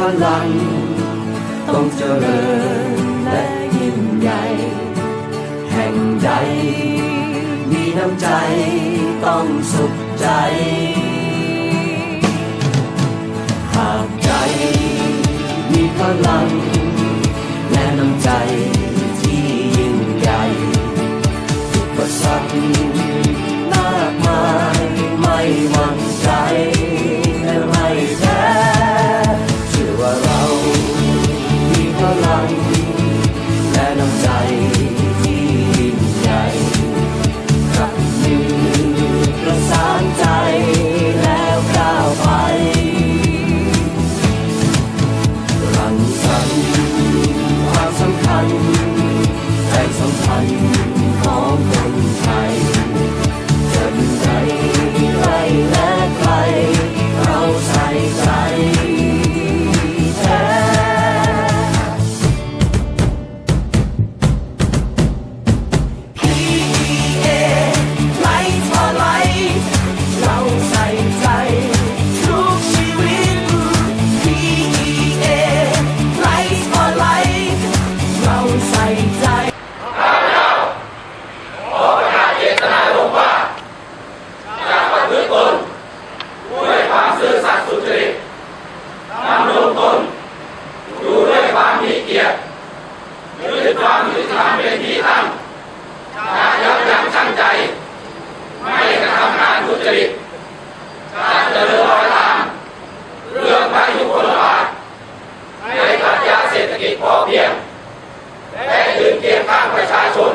พลัง ต้องเจริญและยิ่งใหญ่ แห่งใด มีน้ำใจต้องสุขใจ หากใจ มีพลัง และน้ำใจที่ ทุจริตการเจริญรอยตามเรื่องพระยุคลบาทในปรัชญาเศรษฐกิจพอเพียงและยืนเคียงข้างประชาชน